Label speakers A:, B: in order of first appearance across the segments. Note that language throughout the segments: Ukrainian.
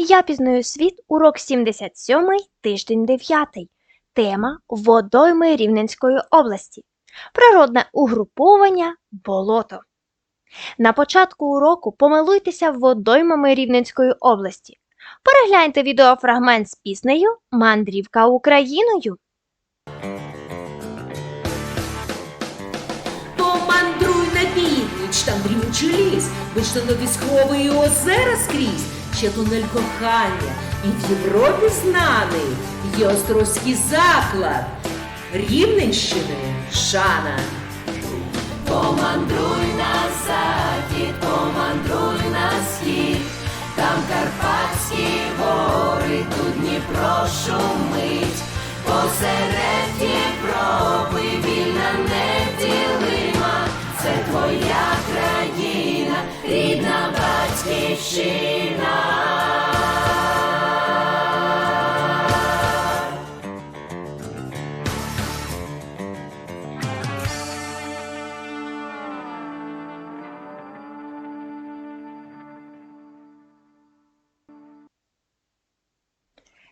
A: Я пізнаю світ, урок 77, тиждень 9. Тема водойми Рівненської області. Природне угруповання болото. На початку уроку помилуйтеся водоймами Рівненської області. Перегляньте відеофрагмент з піснею Мандрівка Україною.
B: Помандруй на північ, там дрімучий ліс, вишневі схови і озера скрізь, ще тунель кохання, і в Європі знаний є острозький заклад. Рівненщини Шана. Помандруй на захід, помандруй на схід, там Карпатські гори, тут Дніпро шумить, посеред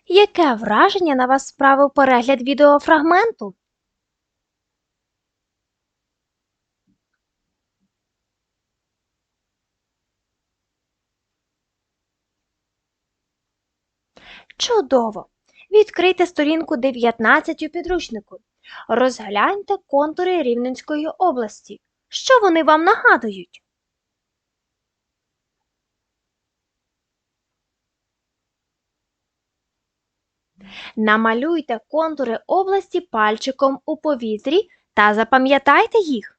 A: Яке враження на вас справив перегляд відеофрагменту? Чудово! Відкрийте сторінку 19 у підручнику. Розгляньте контури Рівненської області. Що вони вам нагадують? Намалюйте контури області пальчиком у повітрі та запам'ятайте їх.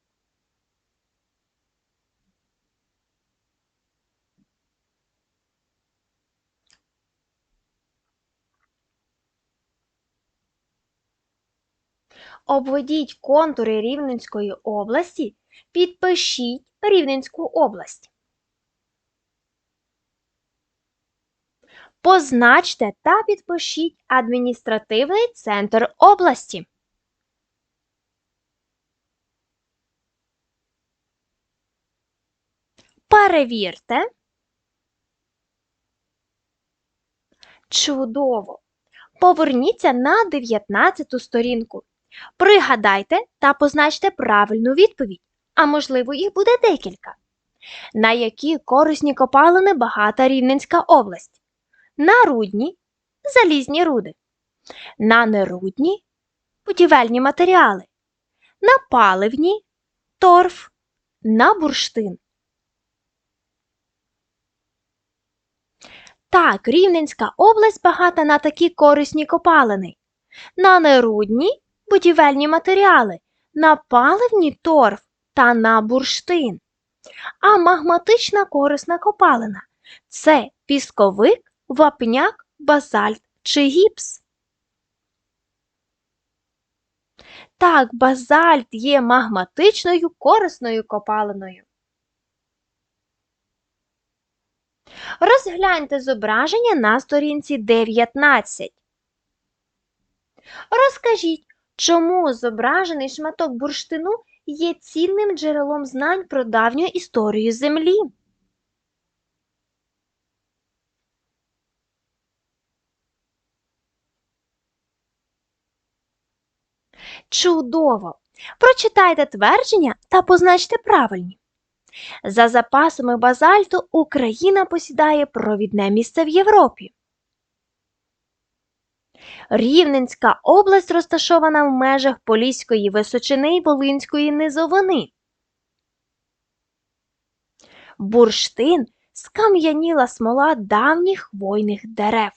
A: Обведіть контури Рівненської області, підпишіть Рівненську область. Позначте та підпишіть адміністративний центр області. Перевірте. Чудово! Поверніться на 19 сторінку. Пригадайте та позначте правильну відповідь, а можливо, їх буде декілька. На які корисні копалини багата Рівненська область? На рудні залізні руди, на нерудні будівельні матеріали, на паливні торф, на бурштин. Так, Рівненська область багата на такі корисні копалини, на нерудні будівельні матеріали, на паливні торф та на бурштин. А магматична корисна копалина це пісковик, вапняк, базальт чи гіпс. Так, базальт є магматичною корисною копалиною. Розгляньте зображення на сторінці 19. Розкажіть, чому зображений шматок бурштину є цінним джерелом знань про давню історію Землі? Чудово! Прочитайте твердження та позначте правильні. За запасами базальту Україна посідає провідне місце в Європі. Рівненська область розташована в межах Поліської Височини й Волинської низовини. Бурштин скам'яніла смола давніх хвойних дерев.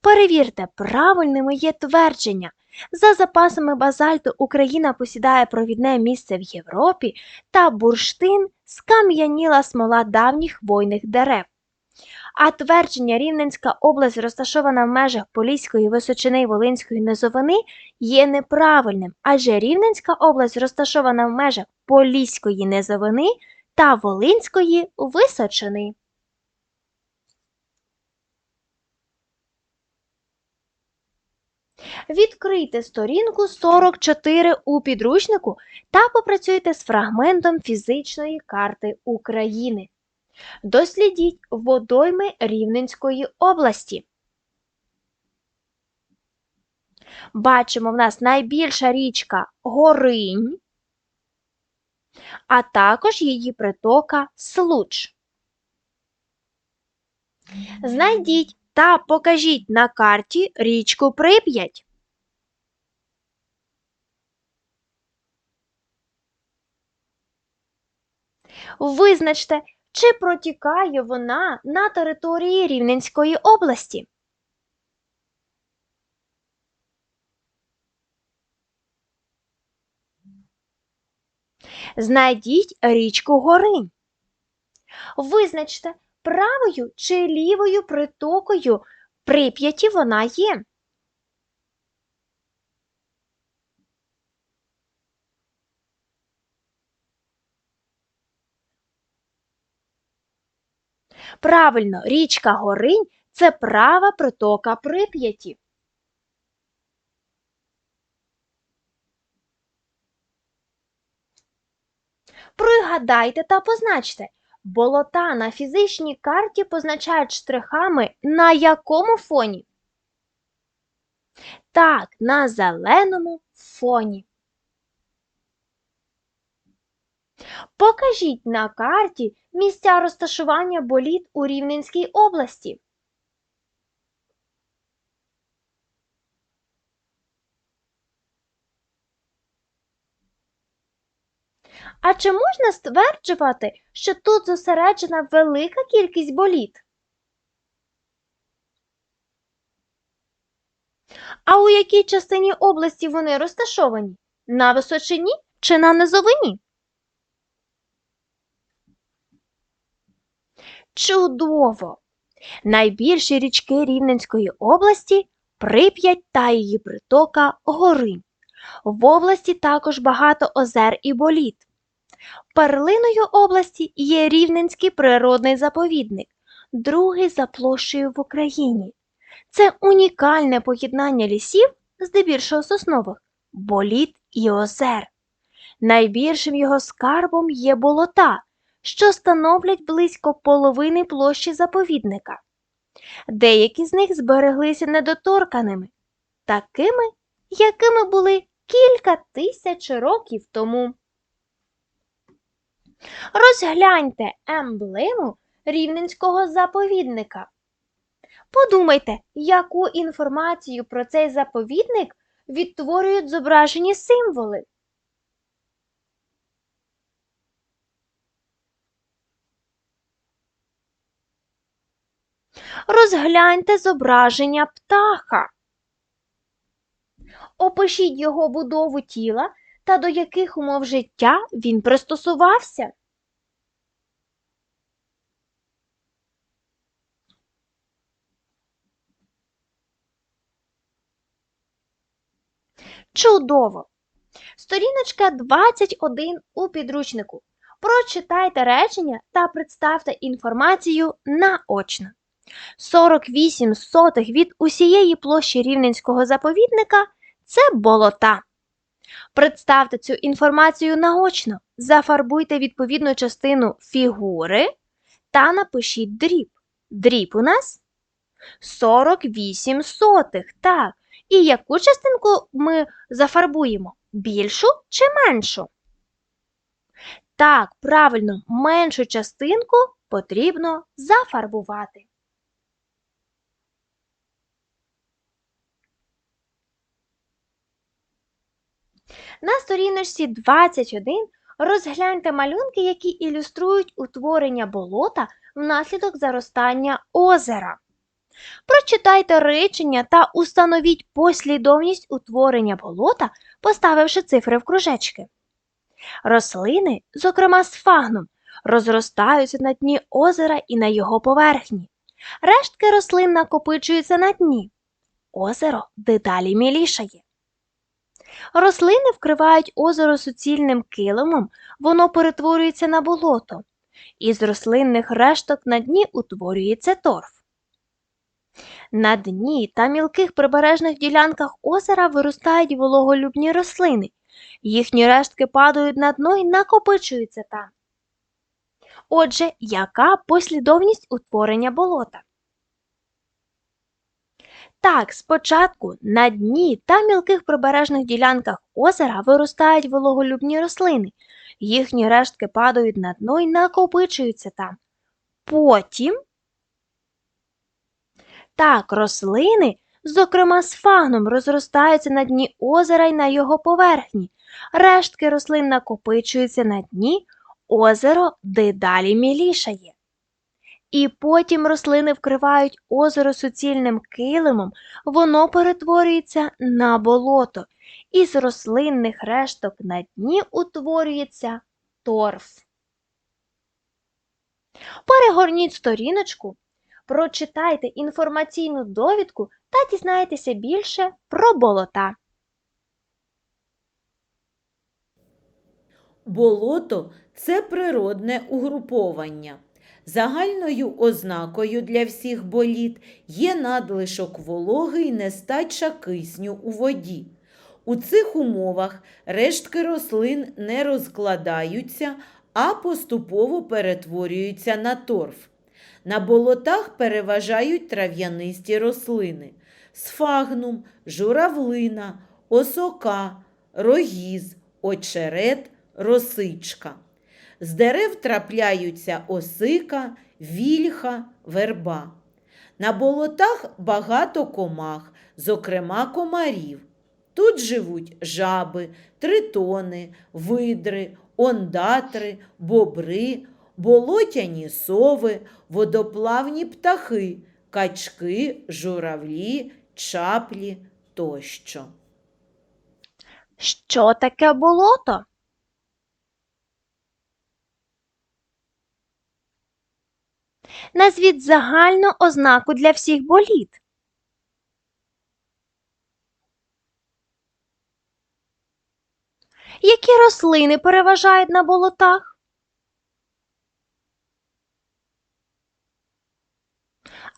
A: Перевірте, правильними є твердження. За запасами базальту Україна посідає провідне місце в Європі та бурштин скам'яніла смола давніх хвойних дерев. А твердження Рівненська область розташована в межах Поліської Височини Волинської низовини є неправильним, адже Рівненська область розташована в межах Поліської низовини та Волинської Височини. Відкрийте сторінку 44 у підручнику та попрацюйте з фрагментом фізичної карти України. Дослідіть водойми Рівненської області. Бачимо в нас найбільша річка Горинь, а також її притока Случ. Знайдіть та покажіть на карті річку Прип'ять. Визначте, чи протікає вона на території Рівненської області. Знайдіть річку Горинь. Визначте, правою чи лівою притокою Прип'яті вона є. Правильно, річка Горинь це права притока Прип'яті. Пригадайте та позначте. Болота на фізичній карті позначають штрихами на якому фоні? Так, на зеленому фоні. Покажіть на карті місця розташування боліт у Рівненській області. А чи можна стверджувати, що тут зосереджена велика кількість боліт? А у якій частині області вони розташовані? На височині чи на низовині? Чудово! Найбільші річки Рівненської області Прип'ять та її притока Горинь. В області також багато озер і боліт. Перлиною області є Рівненський природний заповідник, другий за площею в Україні. Це унікальне поєднання лісів, здебільшого соснових, боліт і озер. Найбільшим його скарбом є болота, що становлять близько половини площі заповідника. Деякі з них збереглися недоторканими, такими, якими були кілька тисяч років тому. Розгляньте емблему Рівненського заповідника. Подумайте, яку інформацію про цей заповідник відтворюють зображені символи. Розгляньте зображення птаха. Опишіть його будову тіла та до яких умов життя він пристосувався. Чудово! Сторіночка 21 у підручнику. Прочитайте речення та представте інформацію наочно. 48 сотих від усієї площі Рівненського заповідника це болота. Представте цю інформацію наочно, зафарбуйте відповідну частину фігури та напишіть дріб. Дріб у нас 48 сотих. Так. І яку частинку ми зафарбуємо? Більшу чи меншу? Так, правильно, меншу частинку потрібно зафарбувати. На сторіночці 21 розгляньте малюнки, які ілюструють утворення болота внаслідок заростання озера. Прочитайте речення та установіть послідовність утворення болота, поставивши цифри в кружечки. Рослини, зокрема сфагнум, розростаються на дні озера і на його поверхні. Рештки рослин накопичуються на дні. Озеро дедалі мілішає. Рослини вкривають озеро суцільним килимом, воно перетворюється на болото. Із рослинних решток на дні утворюється торф. На дні та мілких прибережних ділянках озера виростають вологолюбні рослини. Їхні рештки падають на дно і накопичуються там. Отже, яка послідовність утворення болота? Так, спочатку на дні та мілких прибережних ділянках озера виростають вологолюбні рослини. Їхні рештки падають на дно і накопичуються там. Потім так, рослини, зокрема сфагном, розростаються на дні озера і на його поверхні. Рештки рослин накопичуються на дні, озеро дедалі мілішає. І потім рослини вкривають озеро суцільним килимом, воно перетворюється на болото. Із рослинних решток на дні утворюється торф. Перегорніть сторіночку, прочитайте інформаційну довідку та дізнайтеся більше про болота.
B: Болото це природне угруповання. Загальною ознакою для всіх боліт є надлишок вологи і нестача кисню у воді. У цих умовах рештки рослин не розкладаються, а поступово перетворюються на торф. На болотах переважають трав'янисті рослини сфагнум, журавлина, осока, рогіз, очерет, росичка. З дерев трапляються осика, вільха, верба. На болотах багато комах, зокрема комарів. Тут живуть жаби, тритони, видри, ондатри, бобри, болотяні сови, водоплавні птахи, качки, журавлі, чаплі тощо.
A: Що таке болото? Назвіть загальну ознаку для всіх боліт. Які рослини переважають на болотах?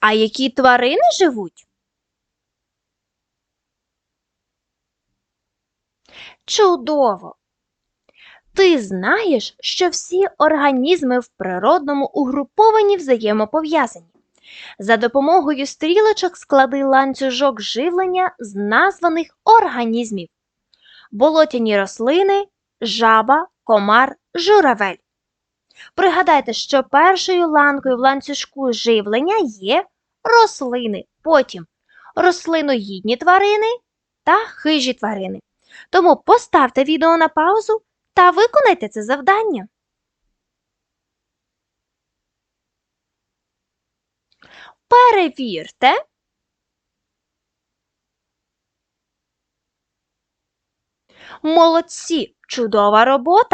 A: А які тварини живуть? Чудово! Ти знаєш, що всі організми в природному угруповані взаємопов'язані. За допомогою стрілочок склади ланцюжок живлення з названих організмів: болотяні рослини, жаба, комар, журавель. Пригадайте, що першою ланкою в ланцюжку живлення є рослини, потім рослиноїдні тварини та хижі тварини. Тому поставте відео на паузу та виконайте це завдання. Перевірте. Молодці! Чудова робота!